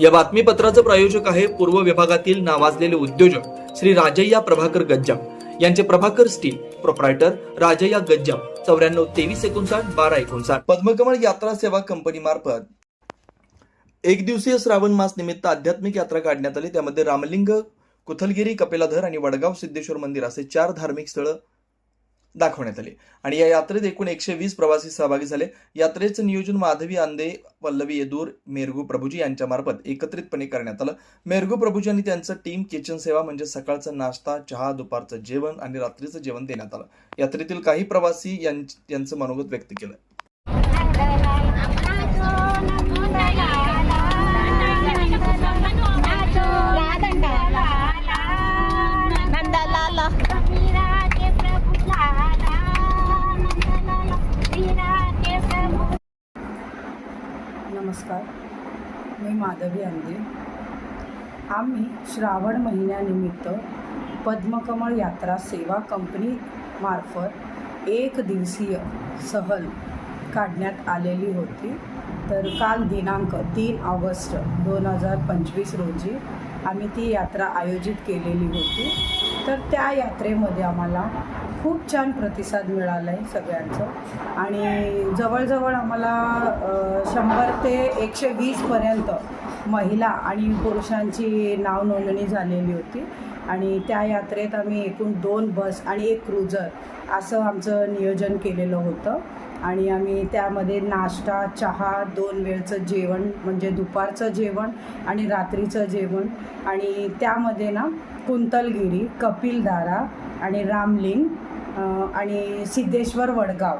या बातमीपत्राचं प्रायोजक आहे पूर्व विभागातील नावाजलेले उद्योजक श्री राजय्या प्रभाकर गज्जाम. यांचे प्रभाकर स्टील प्रोप्रायटर राजय्या गज्जाम. चौऱ्याण्णव तेवीस एकोणसाठ बारा एकोणसाठ. पद्मकमळ यात्रा सेवा कंपनी मार्फत एक दिवसीय श्रावण मास निमित्त आध्यात्मिक यात्रा काढण्यात आली. त्यामध्ये रामलिंग कुथलगिरी कपिलाधर आणि वडगाव सिद्धेश्वर मंदिर असे चार धार्मिक स्थळं दाखवण्यात आले. आणि या यात्रेत एकूण एकशे वीस प्रवासी सहभागी झाले. यात्रेचं नियोजन माधवी आंदे पल्लवी येदूर मेरगू प्रभूजी यांच्यामार्फत एकत्रितपणे करण्यात आलं. मेरगू प्रभूजी आणि त्यांचं टीम किचन सेवा म्हणजे सकाळचा नाश्ता चहा दुपारचं जेवण आणि रात्रीचं जेवण देण्यात आलं. यात्रेतील काही प्रवासी यांचं मनोगत व्यक्त केलं. माधवी अंदे आम्ही श्रावण महिन्यानिमित्त पद्मकमळ यात्रा सेवा कंपनी मार्फत एक दिवसीय सहल काढण्यात आलेली होती. तर काल दिनांक तीन ऑगस्ट दोन हजार पंचवीस रोजी आम्ही ती यात्रा आयोजित केलेली होती. तर त्या यात्रेमध्ये आम्हाला खूप छान प्रतिसाद मिळाला आहे सगळ्यांचं. आणि जवळजवळ आम्हाला शंभर ते एकशे वीसपर्यंत महिला आणि पुरुषांची नाव नोंदणी झालेली होती. आणि त्या यात्रेत आम्ही एकूण दोन बस आणि एक क्रुझर असं आमचं नियोजन केलेलं होतं. आणि आम्ही त्यामध्ये नाश्ता चहा दोन वेळचं जेवण म्हणजे दुपारचं जेवण आणि रात्रीचं जेवण. आणि त्यामध्ये ना कुंतलगिरी कपिलदारा आणि रामलिंग आणि सिद्धेश्वर वडगाव.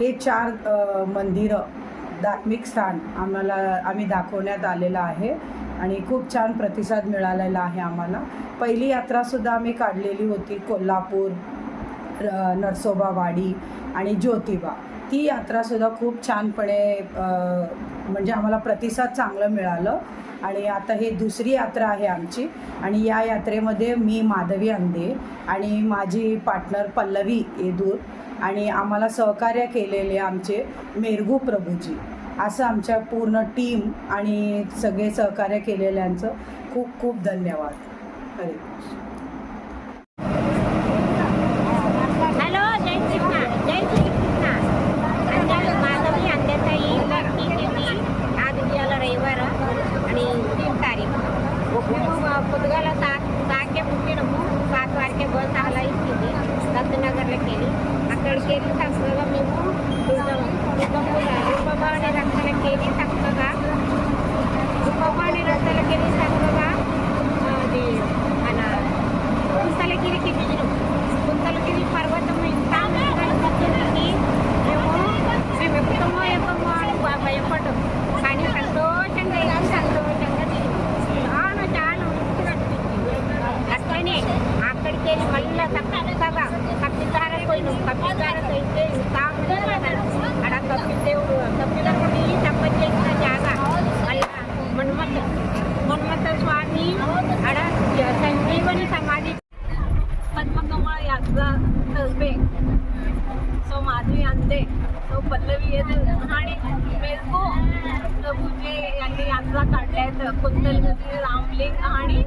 हे चार मंदिरं धार्मिक स्थान आम्हाला आम्ही दाखवण्यात आलेलं आहे. आणि खूप छान प्रतिसाद मिळालेला आहे आम्हाला. पहिली यात्रासुद्धा आम्ही काढलेली होती कोल्हापूर नरसोबावाडी आणि ज्योतिबा. ती यात्रासुद्धा खूप छानपणे म्हणजे आम्हाला प्रतिसाद चांगलं मिळालं. आणि आता ही दुसरी यात्रा आहे आमची. आणि या यात्रेमध्ये मी माधवी अंदे आणि माझी पार्टनर पल्लवी येदूर आणि आम्हाला सहकार्य केलेले आमचे मेरगू प्रभूजी. असं आमच्या पूर्ण टीम आणि सगळे सहकार्य केलेल्यांचं खूप खूप धन्यवाद. हरे काढल्या आहेत कुंतलगिरी रामलिंग आणि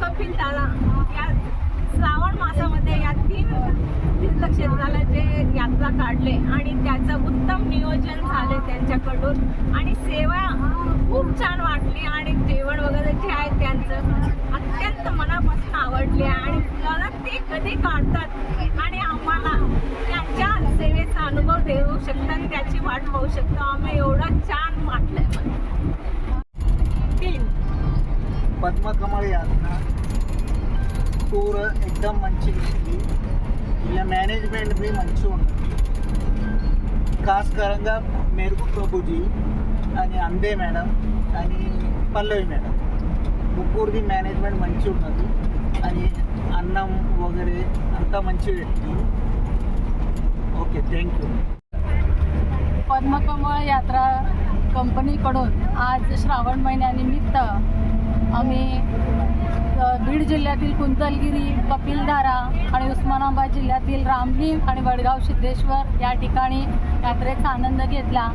कपिलदारा या श्रावण मासामध्ये या तीन तीर्थक्षेत्राला जे यात्रा काढले आणि त्याचं उत्तम नियोजन झाले त्यांच्याकडून. आणि सेवा खूप छान वाटली आणि जेवण वगैरे जे आहे त्यांचं अत्यंत मनापासून आवडले आणि मला ते कधी काढतात आणि आम्हाला अनुभव देऊ शकतात आणि त्याची वाट पाहू शकतो आम्ही एवढं छान वाटलंय मला तीन పద్మకమల యాత్ర టూర్ ఎక్దమ్ మంచిగా ఉంది ఇలా మేనేజ్మెంట్ బి మంచిగా ఉంది ఖాస్కరంగా మెరుగు ప్రభుజీ అని అందే మేడం అని పల్లవి మేడం ముగ్గురిది మేనేజ్మెంట్ మంచిగా ఉన్నది అని అన్నం వగరే అంతా మంచిగా పెట్టింది ओके थँक्यू पद्मकमळ यात्रा कंपनीकडून आज श्रावण महिन्यानिमित्त आम्ही बीड जिल्ह्यातील कुंतलगिरी कपिलधारा आणि उस्मानाबाद जिल्ह्यातील रामली आणि वडगाव सिद्धेश्वर या ठिकाणी यात्रेचा आनंद घेतला.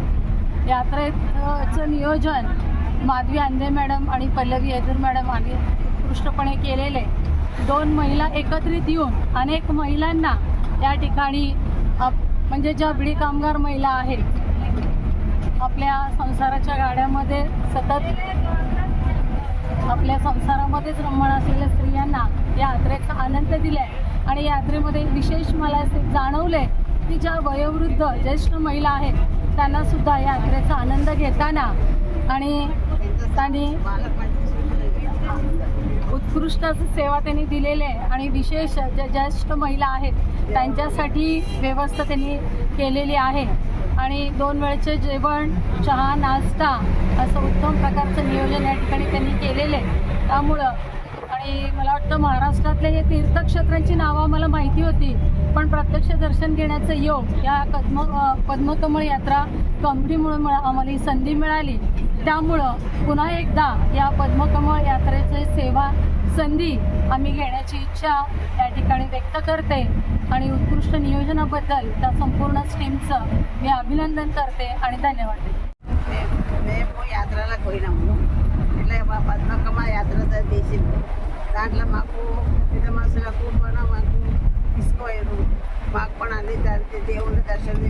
यात्रेचं नियोजन माधवी आंधे मॅडम आणि पल्लवी येजूर मॅडम आम्ही उत्कृष्टपणे केलेले. दोन महिला एकत्रित येऊन अनेक महिलांना या ठिकाणी म्हणजे ज्या बिडी कामगार महिला आहेत आपल्या संसाराच्या गाड्यामध्ये सतत आपल्या संसारामध्येच रमण असलेल्या स्त्रियांना या यात्रेचा आनंद दिलाय. आणि यात्रेमध्ये विशेष मला असे जाणवले की ज्या वयोवृद्ध ज्येष्ठ महिला आहेत त्यांना सुद्धा या यात्रेचा आनंद घेताना आणि त्यांनी उत्कृष्ट असं सेवा त्यांनी दिलेली आहे आणि विशेष ज्या ज्येष्ठ महिला आहेत त्यांच्यासाठी व्यवस्था त्यांनी केलेली आहे. आणि दोन वेळचे जेवण चहा नाश्ता असं उत्तम प्रकारचं नियोजन या ठिकाणी त्यांनी केलेलं आहे. त्यामुळं आणि मला वाटतं महाराष्ट्रातल्या हे तीर्थक्षेत्रांची नावं मला माहिती होती पण प्रत्यक्ष दर्शन घेण्याचं योग या कद्म पद्मकमळ यात्रा कंपनीमुळे मला आम्हाला ही संधी मिळाली. त्यामुळं पुन्हा एकदा या पद्मकमळ यात्रेचे सेवा संधी आम्ही घेण्याची इच्छा या ठिकाणी व्यक्त करते आणि उत्कृष्ट नियोजनाबद्दल त्या संपूर्ण टीमचं मी अभिनंदन करते आणि धन्यवाद देते మేము యాత్రలకు పోయినాము ఇట్లా మా పద్మకమ్మ యాత్ర తీసింది దాంట్లో మాకు పెద్ద మనుషులకు కూడా మాకు తీసుకోయారు మాకు కూడా అన్ని ద- దేవుని దర్శనం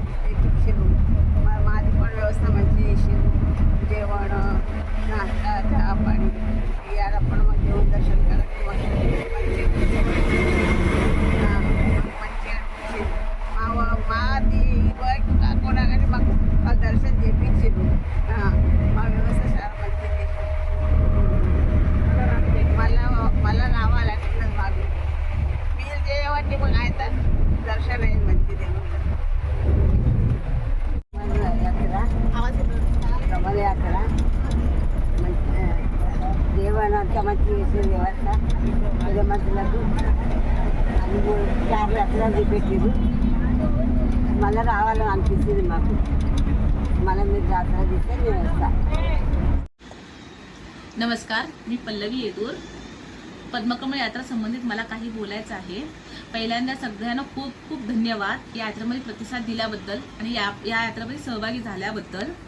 యాత్ర రమణ యాత్ర మంచి దేవాలయం అంతా మంచిగా చేసేది వ్యవస్థ పెద్ద మనుషులకు అన్ని చార్లు ఎక్కడ చూపెట్టారు మళ్ళీ రావాలని అనిపిస్తుంది మాకు మళ్ళీ మీరు జాతర తీస్తే నేను వస్తాను नमस्कार मी पल्लवी येदूर पद्मकमळ यात्रा संबंधित मला काही बोलायचं आहे पहिल्यांदा सगळ्यांना खूप खूप धन्यवाद या यात्रेमध्ये प्रतिसाद दिल्याबद्दल आणि या या यात्रेमध्ये सहभागी झाल्याबद्दल अं,